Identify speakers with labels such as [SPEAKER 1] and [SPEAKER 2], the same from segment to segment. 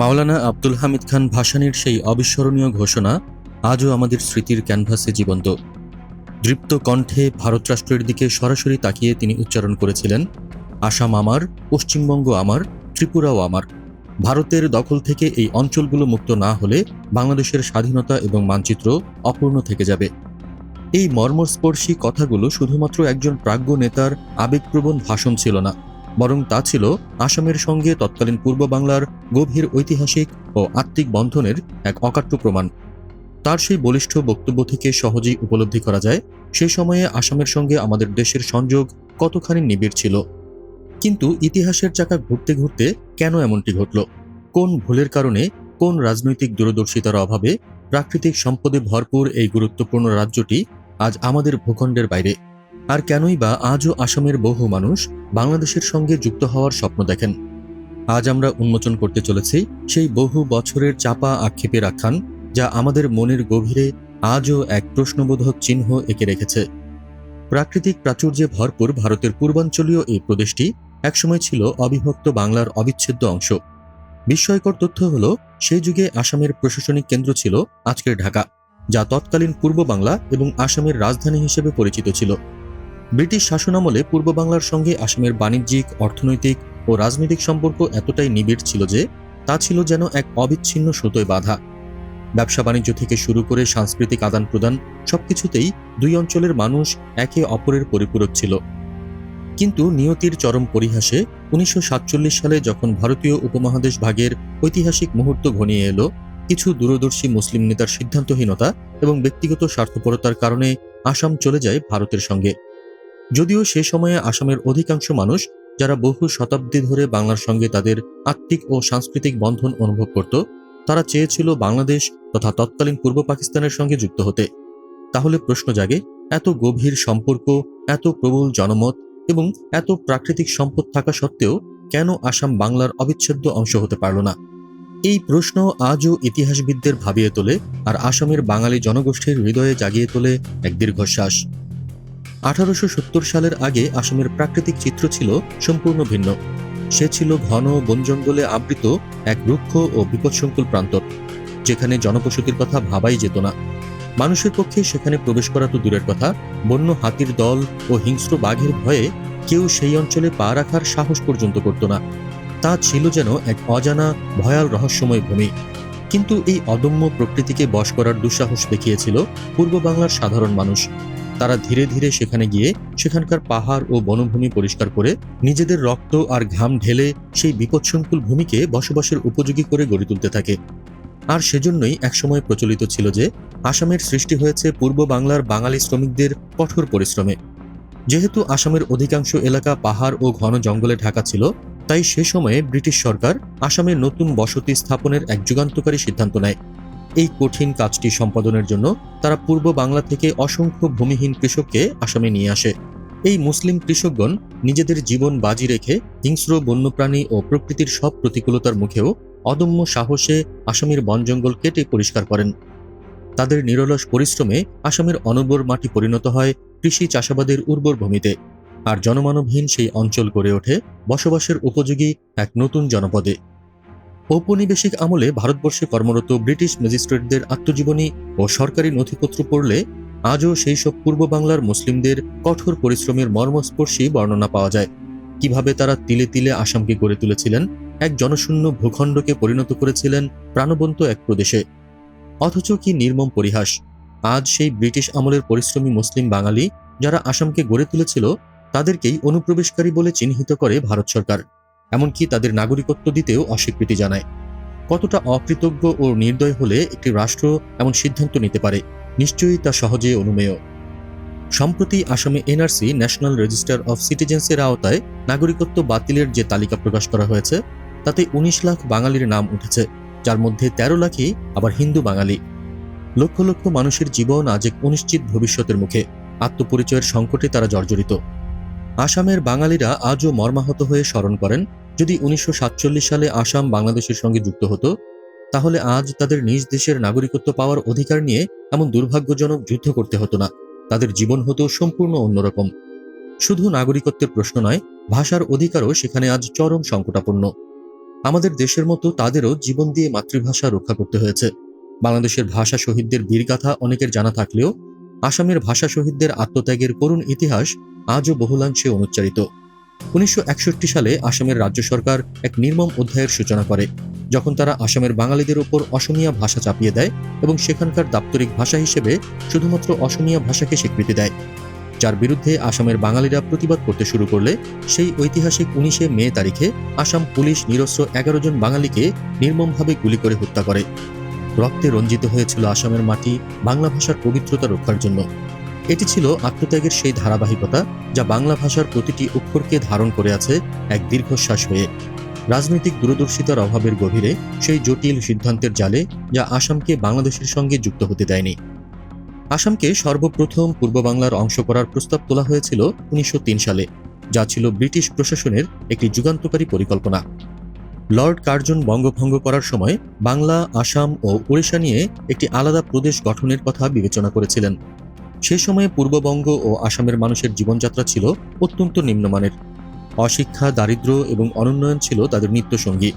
[SPEAKER 1] মাওলানা আব্দুল হামিদ খান ভাসানির সেই অবিস্মরণীয় ঘোষণা আজও আমাদের স্মৃতির ক্যানভাসে জীবন্ত। দৃপ্ত কণ্ঠে ভারত রাষ্ট্রের দিকে সরাসরি তাকিয়ে তিনি উচ্চারণ করেছিলেন, আসাম আমার, পশ্চিমবঙ্গ আমার, ত্রিপুরাও আমার। ভারতের দখল থেকে এই অঞ্চলগুলো মুক্ত না হলে বাংলাদেশের স্বাধীনতা এবং মানচিত্র অপূর্ণ থেকে যাবে। এই মর্মস্পর্শী কথাগুলো শুধুমাত্র একজন প্রাজ্ঞ নেতার আবেগপ্রবণ ভাষণ ছিল না। বরং তা ছিল আসামের সঙ্গে তৎকালীন পূর্ব বাংলার গভীর ঐতিহাসিক ও আত্মিক বন্ধনের এক অকাট্য প্রমাণ। তার সেই বলিষ্ঠ বক্তব্য থেকে সহজেই উপলব্ধি করা যায়, সে সময়ে আসামের সঙ্গে আমাদের দেশের সংযোগ কতখানি নিবিড় ছিল। কিন্তু ইতিহাসের চাকা ঘুরতে ঘুরতে কেন এমনটি ঘটল? কোন ভুলের কারণে কোন রাজনৈতিক দূরদর্শিতার অভাবে প্রাকৃতিক সম্পদে ভরপুর এই গুরুত্বপূর্ণ রাজ্যটি আজ আমাদের ভূখণ্ডের বাইরে? আর কেনই বা আজও আসামের বহু মানুষ বাংলাদেশের সঙ্গে যুক্ত হওয়ার স্বপ্ন দেখেন। আজ আমরা উন্মোচন করতে চলেছি সেই বহু বছরের চাপা আক্ষেপের আখ্যান যা আমাদের মনের গভীরে আজও এক প্রশ্নবোধক চিহ্ন এঁকে রেখেছে। প্রাকৃতিক প্রাচুর্যে ভরপুর ভারতের পূর্বাঞ্চলীয় এই প্রদেশটি একসময় ছিল অবিভক্ত বাংলার অবিচ্ছেদ্য অংশ। বিস্ময়কর তথ্য হল, সেই যুগে আসামের প্রশাসনিক কেন্দ্র ছিল আজকের ঢাকা, যা তৎকালীন পূর্ব বাংলা এবং আসামের রাজধানী হিসেবে পরিচিত ছিল। ব্রিটিশ শাসনামলে পূর্ব বাংলার সঙ্গে আসামের বাণিজ্যিক, অর্থনৈতিক ও রাজনৈতিক সম্পর্ক এতটাই নিবিড় ছিল যে তা ছিল যেন এক অবিচ্ছিন্ন সুতোয় বাধা। ব্যবসা বাণিজ্য থেকে শুরু করে সাংস্কৃতিক আদান প্রদান সবকিছুতেই দুই অঞ্চলের মানুষ একে অপরের পরিপূরক ছিল। কিন্তু নিয়তির চরম পরিহাসে উনিশশো সাতচল্লিশ সালে যখন ভারতীয় উপমহাদেশ ভাগের ঐতিহাসিক মুহূর্ত ঘনিয়ে এলো, কিছু দূরদর্শী মুসলিম নেতার সিদ্ধান্তহীনতা এবং ব্যক্তিগত স্বার্থপরতার কারণে আসাম চলে যায় ভারতের সঙ্গে। যদিও সে সময়ে আসামের অধিকাংশ মানুষ, যারা বহু শতাব্দী ধরে বাংলার সঙ্গে তাদের আত্মিক ও সাংস্কৃতিক বন্ধন অনুভব করত, তারা চেয়েছিল বাংলাদেশ তথা তৎকালীন পূর্ব পাকিস্তানের সঙ্গে যুক্ত হতে। তাহলে প্রশ্ন জাগে, এত গভীর সম্পর্ক, এত প্রবল জনমত এবং এত প্রাকৃতিক সম্পদ থাকা সত্ত্বেও কেন আসাম বাংলার অবিচ্ছেদ্য অংশ হতে পারল না? এই প্রশ্ন আজও ইতিহাসবিদদের ভাবিয়ে তোলে আর আসামের বাঙালি জনগোষ্ঠীর হৃদয়ে জাগিয়ে তোলে এক দীর্ঘশ্বাস। আঠারোশো সত্তর সালের আগে আসামের প্রাকৃতিক চিত্র ছিল সম্পূর্ণ ভিন্ন। সে ছিল ঘন বন জঙ্গলে আবৃত এক রুক্ষ ও বিপদসংকুল প্রান্তর, যেখানে জনবসতির কথা ভাবাই যেত না। মানুষের পক্ষে সেখানে প্রবেশ করা তো দূরের কথা, বন্য হাতির দল ও হিংস্র বাঘের ভয়ে কেউ সেই অঞ্চলে পা রাখার সাহস পর্যন্ত করত না। তা ছিল যেন এক অজানা, ভয়াল রহস্যময় ভূমি। কিন্তু এই অদম্য প্রকৃতিকে বশ করার দুঃসাহস দেখিয়েছিল পূর্ব বাংলার সাধারণ মানুষ। তারা ধীরে ধীরে সেখানে গিয়ে সেখানকার পাহাড় ও বনভূমি পরিষ্কার করে নিজেদের রক্ত আর ঘাম ঢেলে সেই বিপদসংকুল ভূমিকে বসবাসের উপযোগী করে গড়ে তুলতে থাকে। আর সেজন্যই একসময় প্রচলিত ছিল যে আসামের সৃষ্টি হয়েছে পূর্ব বাংলার বাঙালি শ্রমিকদের কঠোর পরিশ্রমে। যেহেতু আসামের অধিকাংশ এলাকা পাহাড় ও ঘন জঙ্গলে ঢাকা ছিল, তাই সে সময়ে ব্রিটিশ সরকার আসামে নতুন বসতি স্থাপনের এক যুগান্তকারী সিদ্ধান্ত নেয়। এই কঠিন কাজটি সম্পাদনের জন্য তারা পূর্ব বাংলা থেকে অসংখ্য ভূমিহীন কৃষককে আসামে নিয়ে আসে। এই মুসলিম কৃষকগণ নিজেদের জীবন বাজি রেখে হিংস্র বন্যপ্রাণী ও প্রকৃতির সব প্রতিকূলতার মুখেও অদম্য সাহসে আসামের বন জঙ্গল কেটে পরিষ্কার করেন। তাদের নিরলস পরিশ্রমে আসামের অনুর্বর মাটি পরিণত হয় কৃষি চাষাবাদের উর্বর ভূমিতে আর জনমানবহীন সেই অঞ্চল গড়ে ওঠে বসবাসের উপযোগী এক নতুন জনপদে। ঔপনিবেশিক আমলে ভারতবর্ষে কর্মরত ব্রিটিশ ম্যাজিস্ট্রেটদের আত্মজীবনী ও সরকারি নথিপত্র পড়লে আজও সেই সব পূর্ব বাংলার মুসলিমদের কঠোর পরিশ্রমের মর্মস্পর্শী বর্ণনা পাওয়া যায়। কীভাবে তারা তিলে তিলে আসামকে গড়ে তুলেছিলেন, এক জনশূন্য ভূখণ্ডকে পরিণত করেছিলেন প্রাণবন্ত এক প্রদেশে। অথচ কি নির্মম পরিহাস। আজ সেই ব্রিটিশ আমলের পরিশ্রমী মুসলিম বাঙালি যারা আসামকে গড়ে তুলেছিল, তাদেরকেই অনুপ্রবেশকারী বলে চিহ্নিত করে ভারত সরকার। এমনকি তাদের নাগরিকত্ব দিতেও অস্বীকৃতি জানায়। কতটা অকৃতজ্ঞ ও নির্দয় হলে একটি রাষ্ট্র এমন সিদ্ধান্ত নিতে পারে, নিশ্চয়ই তা সহজে অনুমেয়। সম্প্রতি আসামে এনআরসি, ন্যাশনাল রেজিস্টার অফ সিটিজেন্সের আওতায় নাগরিকত্ব বাতিলের যে তালিকা প্রকাশ করা হয়েছে, তাতে উনিশ লাখ বাঙালির নাম উঠেছে, যার মধ্যে ১৩ লাখই আবার হিন্দু বাঙালি। লক্ষ লক্ষ মানুষের জীবন আজ এক অনিশ্চিত ভবিষ্যতের মুখে, আত্মপরিচয়ের সংকটে তারা জর্জরিত। আসামের বাঙালিরা আজও মর্মাহত হয়ে স্মরণ করেন, যদি উনিশশো সাতচল্লিশ সালে আসাম বাংলাদেশের সঙ্গে যুক্ত হতো, তাহলে আজ তাদের নিজ দেশের নাগরিকত্ব পাওয়ার অধিকার নিয়ে এমন দুর্ভাগ্যজনক যুদ্ধ করতে হতো না। তাদের জীবন হতো সম্পূর্ণ অন্যরকম। শুধু নাগরিকত্বের প্রশ্ন নয়, ভাষার অধিকারও সেখানে আজ চরম সংকটাপন্ন। আমাদের দেশের মতো তাদেরও জীবন দিয়ে মাতৃভাষা রক্ষা করতে হয়েছে। বাংলাদেশের ভাষা শহীদদের বীরগাথা অনেকের জানা থাকলেও, আসামের ভাষা শহীদদের আত্মত্যাগের করুণ ইতিহাস আজও বহুলাংশে অনুচ্চারিত। উনিশশো একষট্টি সালে আসামের রাজ্য সরকার এক নির্মম অধ্যায়ের সূচনা করে, যখন তারা আসামের বাঙালিদের ওপর অসমীয়া ভাষা চাপিয়ে দেয় এবং সেখানকার দাপ্তরিক ভাষা হিসেবে শুধুমাত্র অসমীয়া ভাষাকে স্বীকৃতি দেয়। যার বিরুদ্ধে আসামের বাঙালিরা প্রতিবাদ করতে শুরু করলে, সেই ঐতিহাসিক উনিশে মে তারিখে আসাম পুলিশ নিরস্ত্র এগারো জন বাঙালিকে নির্মমভাবে গুলি করে হত্যা করে। রক্তে রঞ্জিত হয়েছিল আসামের মাটি বাংলা ভাষার পবিত্রতা রক্ষার জন্য। এটি ছিল আত্মত্যাগের সেই ধারাবাহিকতা যা বাংলা ভাষার প্রতিটি অক্ষরকে ধারণ করে আছে এক দীর্ঘশ্বাস হয়ে। রাজনৈতিক দূরদর্শিতার অভাবের গভীরে সেই জটিল সিদ্ধান্তের জালে যা আসামকে বাংলাদেশের সঙ্গে যুক্ত হতে দেয়নি। আসামকে সর্বপ্রথম পূর্ব বাংলার অংশ করার প্রস্তাব তোলা হয়েছিল উনিশশো তিন সালে, যা ছিল ব্রিটিশ প্রশাসনের একটি যুগান্তকারী পরিকল্পনা। লর্ড কার্জন বঙ্গভঙ্গ করার সময় বাংলা, আসাম ও ওড়িশা নিয়ে একটি আলাদা প্রদেশ গঠনের কথা বিবেচনা করেছিলেন। সে সময়ে পূর্ববঙ্গ ও আসামের মানুষের জীবনযাত্রা ছিল অত্যন্ত নিম্নমানের। অশিক্ষা দারিদ্র্য এবং অনুন্নয়ন ছিল তাদের নিত্যসঙ্গী।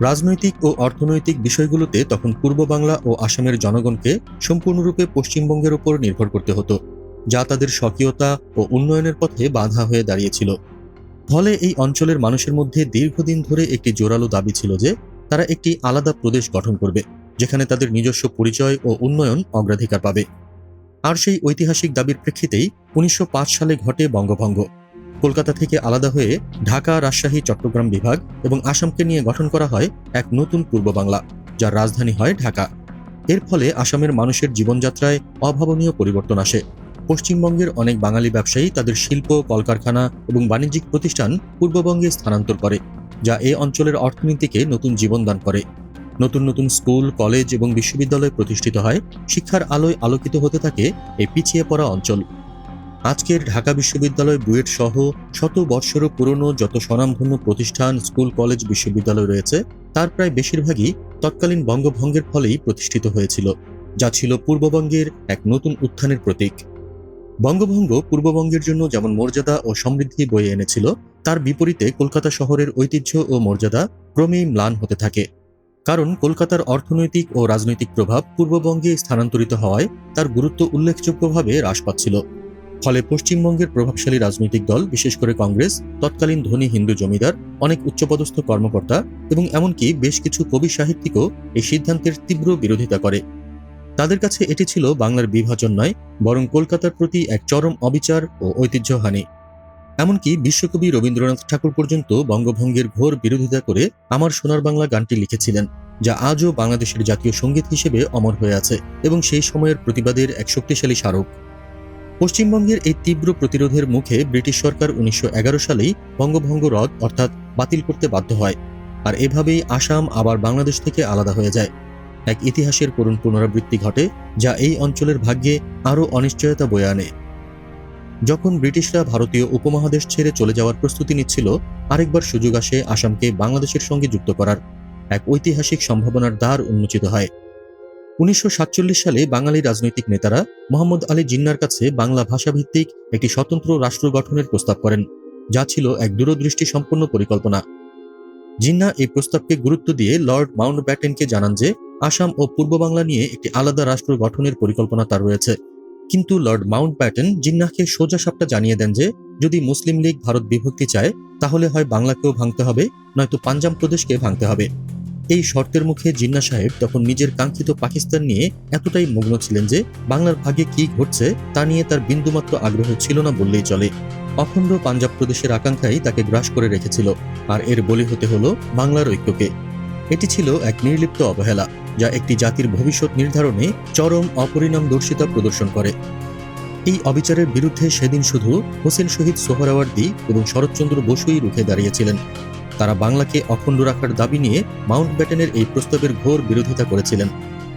[SPEAKER 1] রাজনৈতিক ও অর্থনৈতিক বিষয়গুলোতে তখন পূর্ব বাংলা ও আসামের জনগণকে সম্পূর্ণরূপে পশ্চিমবঙ্গের উপর নির্ভর করতে হতো, যা তাদের স্বকীয়তা ও উন্নয়নের পথে বাধা হয়ে দাঁড়িয়েছিল। ফলে এই অঞ্চলের মানুষের মধ্যে দীর্ঘদিন ধরে একটি জোরালো দাবি ছিল যে, তারা একটি আলাদা প্রদেশ গঠন করবে, যেখানে তাদের নিজস্ব পরিচয় ও উন্নয়ন অগ্রাধিকার পাবে। আর সেই ঐতিহাসিক দাবির প্রেক্ষিতেই উনিশশো পাঁচ সালে ঘটে বঙ্গভঙ্গ। কলকাতা থেকে আলাদা হয়ে ঢাকা, রাজশাহী, চট্টগ্রাম বিভাগ এবং আসামকে নিয়ে গঠন করা হয় এক নতুন পূর্ব বাংলা, যার রাজধানী হয় ঢাকা। এর ফলে আসামের মানুষের জীবনযাত্রায় অভাবনীয় পরিবর্তন আসে। পশ্চিমবঙ্গের অনেক বাঙালি ব্যবসায়ী তাদের শিল্প, কলকারখানা এবং বাণিজ্যিক প্রতিষ্ঠান পূর্ববঙ্গে স্থানান্তর করে, যা এ অঞ্চলের অর্থনীতিকে নতুন জীবন দান করে। নতুন নতুন স্কুল, কলেজ এবং বিশ্ববিদ্যালয় প্রতিষ্ঠিত হয়। শিক্ষার আলোয় আলোকিত হতে থাকে এই পিছিয়ে পড়া অঞ্চল। আজকের ঢাকা বিশ্ববিদ্যালয় বুয়েট সহ শত বৎসরও পুরনো যত স্বনামধন্য প্রতিষ্ঠান, স্কুল, কলেজ, বিশ্ববিদ্যালয় রয়েছে, তার প্রায় বেশিরভাগই তৎকালীন বঙ্গভঙ্গের ফলেই প্রতিষ্ঠিত হয়েছিল, যা ছিল পূর্ববঙ্গের এক নতুন উত্থানের প্রতীক। বঙ্গভঙ্গ পূর্ববঙ্গের জন্য যেমন মর্যাদা ও সমৃদ্ধি বয়ে এনেছিল, তার বিপরীতে কলকাতা শহরের ঐতিহ্য ও মর্যাদা ক্রমেই ম্লান হতে থাকে। কারণ কলকাতার অর্থনৈতিক ও রাজনৈতিক প্রভাব পূর্ববঙ্গে স্থানান্তরিত হওয়ায় তার গুরুত্ব উল্লেখযোগ্যভাবে হ্রাস পাচ্ছিল। ফলে পশ্চিমবঙ্গের প্রভাবশালী রাজনৈতিক দল, বিশেষ করে কংগ্রেস, তৎকালীন ধনী হিন্দু জমিদার, অনেক উচ্চপদস্থ কর্মকর্তা এবং এমনকি বেশ কিছু কবি সাহিত্যিকও এই সিদ্ধান্তের তীব্র বিরোধিতা করে। তাদের কাছে এটি ছিল বাংলার বিভাজন নয়, বরং কলকাতার প্রতি এক চরম অবিচার ও ঐতিহ্যহানি। এমনকি বিশ্বকবি রবীন্দ্রনাথ ঠাকুর পর্যন্ত বঙ্গভঙ্গের ঘোর বিরোধিতা করে আমার সোনার বাংলা গানটি লিখেছিলেন, যা আজও বাংলাদেশের জাতীয় সংগীত হিসেবে অমর হয়ে আছে এবং সেই সময়ের প্রতিবাদের এক শক্তিশালী স্মারক। পশ্চিমবঙ্গের এই তীব্র প্রতিরোধের মুখে ব্রিটিশ সরকার উনিশশো এগারো সালেই বঙ্গভঙ্গ রদ অর্থাৎ বাতিল করতে বাধ্য হয়, আর এভাবেই আসাম আবার বাংলাদেশ থেকে আলাদা হয়ে যায়। এক ইতিহাসের করুণ পুনরাবৃত্তি ঘটে, যা এই অঞ্চলের ভাগ্যে আরও অনিশ্চয়তা বয়ে আনে। যখন ব্রিটিশরা ভারতীয় উপমহাদেশ ছেড়ে চলে যাওয়ার প্রস্তুতি নিচ্ছিল, আরেকবার সুযোগ আসে আসামকে বাংলাদেশের সঙ্গে যুক্ত করার। এক ঐতিহাসিক সম্ভাবনার দ্বার উন্মোচিত হয়। উনিশশো সাতচল্লিশ সালে বাঙালি রাজনৈতিক নেতারা মোহাম্মদ আলী জিন্নার কাছে বাংলা ভাষাভিত্তিক একটি স্বতন্ত্র রাষ্ট্র গঠনের প্রস্তাব করেন, যা ছিল এক দূরদৃষ্টি সম্পন্ন পরিকল্পনা। জিন্না এই প্রস্তাবকে গুরুত্ব দিয়ে লর্ড মাউন্ট ব্যাটেনকে জানান যে, আসাম ও পূর্ব বাংলা নিয়ে একটি আলাদা রাষ্ট্র গঠনের পরিকল্পনা তার রয়েছে। কিন্তু লর্ড মাউন্ট ব্যাটেন জিন্নাহকে সোজা সাপটা জানিয়ে দেন যে, যদি মুসলিম লীগ ভারত বিভক্তি চায়, তাহলে হয় বাংলাকেও ভাঙতে হবে, নয়তো পাঞ্জাব প্রদেশকে ভাঙতে হবে। এই শর্তের মুখে জিন্না সাহেব তখন নিজের কাঙ্ক্ষিত পাকিস্তান নিয়ে এতটাই মগ্ন ছিলেন যে, বাংলার ভাগে কি ঘটছে, তা নিয়ে তার বিন্দুমাত্র আগ্রহ ছিল না বললেই চলে। অখণ্ড পাঞ্জাব প্রদেশের আকাঙ্ক্ষাই তাকে গ্রাস করে রেখেছিল, আর এর বলি হতে হলো বাংলার ঐক্যকে। এটি ছিল এক নির্লিপ্ত অবহেলা, যা একটি জাতির ভবিষ্যৎ নির্ধারণে চরম অপরিণামদর্শিতা প্রদর্শন করে। এই অবিচারের বিরুদ্ধে সেদিন শুধু হোসেন শহীদ সোহরাওয়ার্দী এবং শরৎচন্দ্র বসুই রুখে দাঁড়িয়েছিলেন। তারা বাংলাকে অখণ্ড রাখার দাবি নিয়ে মাউন্ট ব্যাটেনের এই প্রস্তাবের ঘোর বিরোধিতা করেছিলেন।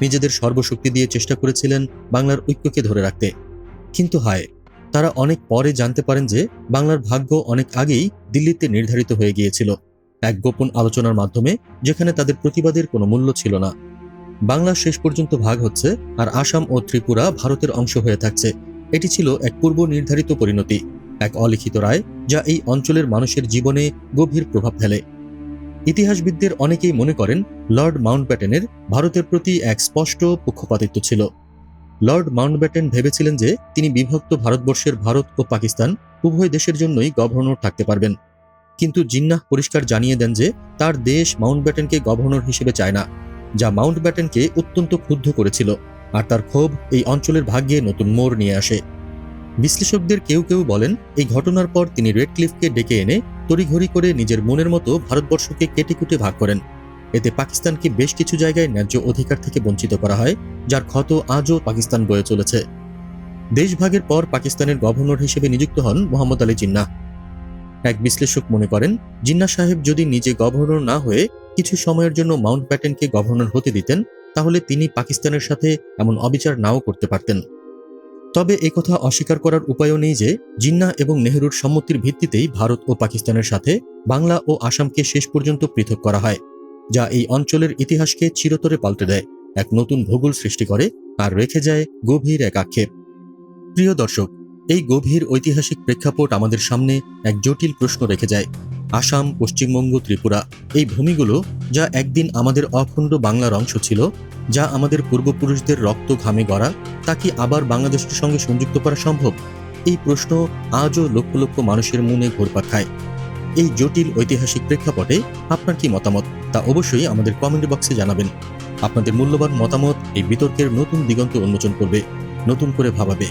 [SPEAKER 1] নিজেদের সর্বশক্তি দিয়ে চেষ্টা করেছিলেন বাংলার ঐক্যকে ধরে রাখতে। কিন্তু হায়, তারা অনেক পরে জানতে পারেন যে বাংলার ভাগ্য অনেক আগেই দিল্লিতে নির্ধারিত হয়ে গিয়েছিল। এক গোপন আলোচনার মাধ্যমে যেখানে তাদের প্রতিবাদের কোনো মূল্য ছিল না। বাংলা শেষ পর্যন্ত ভাগ হচ্ছে আর আসাম ও ত্রিপুরা ভারতের অংশ হয়ে থাকছে। এটি ছিল এক পূর্ব নির্ধারিত পরিণতি, এক অলিখিত রায় যা এই অঞ্চলের মানুষের জীবনে গভীর প্রভাব ফেলে। ইতিহাসবিদদের অনেকেই মনে করেন লর্ড মাউন্টব্যাটেনের ভারতের প্রতি এক স্পষ্ট পক্ষপাতিত্ব ছিল। লর্ড মাউন্টব্যাটেন ভেবেছিলেন যে তিনি বিভক্ত ভারতবর্ষের ভারত ও পাকিস্তান উভয় দেশের জন্যই গভর্নর থাকতে পারবেন। কিন্তু জিন্নাহ পরিষ্কার জানিয়ে দেন যে তার দেশ মাউন্টব্যাটেনকে গভর্নর হিসেবে চায় না, যা মাউন্টব্যাটেনকে অত্যন্ত ক্ষুব্ধ করেছিল আর তার ক্ষোভ এই অঞ্চলের ভাগ্যে নতুন মোড় নিয়ে আসে। বিশ্লেষকদের কেউ কেউ বলেন, এই ঘটনার পর তিনি রেড ক্লিফকে ডেকে এনে তড়িঘড়ি করে নিজের মনের মতো ভারতবর্ষকে কেটে কুটে ভাগ করেন। এতে পাকিস্তানকে বেশ কিছু জায়গায় ন্যায্য অধিকার থেকে বঞ্চিত করা হয়, যার ক্ষত আজও পাকিস্তান বয়ে চলেছে। দেশভাগের পর পাকিস্তানের গভর্নর হিসেবে নিযুক্ত হন মোহাম্মদ আলী জিন্নাহ। এক বিশ্লেষক মনে করেন জিন্না সাহেব যদি নিজে গভর্নর না হয়ে কিছু সময়ের জন্য মাউন্ট ব্যাটেনকে গভর্নর হতে দিতেন, তাহলে তিনি পাকিস্তানের সাথে এমন অবিচার নাও করতে পারতেন। তবে একথা অস্বীকার করার উপায়ও নেই যে জিন্না এবং নেহরুর সম্মতির ভিত্তিতেই ভারত ও পাকিস্তানের সাথে বাংলা ও আসামকে শেষ পর্যন্ত পৃথক করা হয়, যা এই অঞ্চলের ইতিহাসকে চিরতরে পাল্টে দেয়, এক নতুন ভূগোল সৃষ্টি করে, আর রেখে যায় গভীর এক আক্ষেপ। প্রিয় দর্শক এই গভীর ঐতিহাসিক প্রেক্ষাপট আমাদের সামনে এক জটিল প্রশ্ন রেখে যায়। আসাম, পশ্চিমবঙ্গ, ত্রিপুরা, এই ভূমিগুলো যা একদিন আমাদের অখণ্ড বাংলার অংশ ছিল, যা আমাদের পূর্বপুরুষদের রক্ত ঘামে গড়া, তা কি আবার বাংলাদেশের সঙ্গে সংযুক্ত করা সম্ভব? এই প্রশ্ন আজও লক্ষ লক্ষ মানুষের মনে ঘুরপাক খায়। এই জটিল ঐতিহাসিক প্রেক্ষাপটে আপনার কি মতামত? তা অবশ্যই আমাদের কমেন্ট বক্সে জানাবেন। আপনাদের মূল্যবান মতামত এই বিতর্কের নতুন দিগন্ত উন্মোচন করবে, নতুন করে ভাবাবে।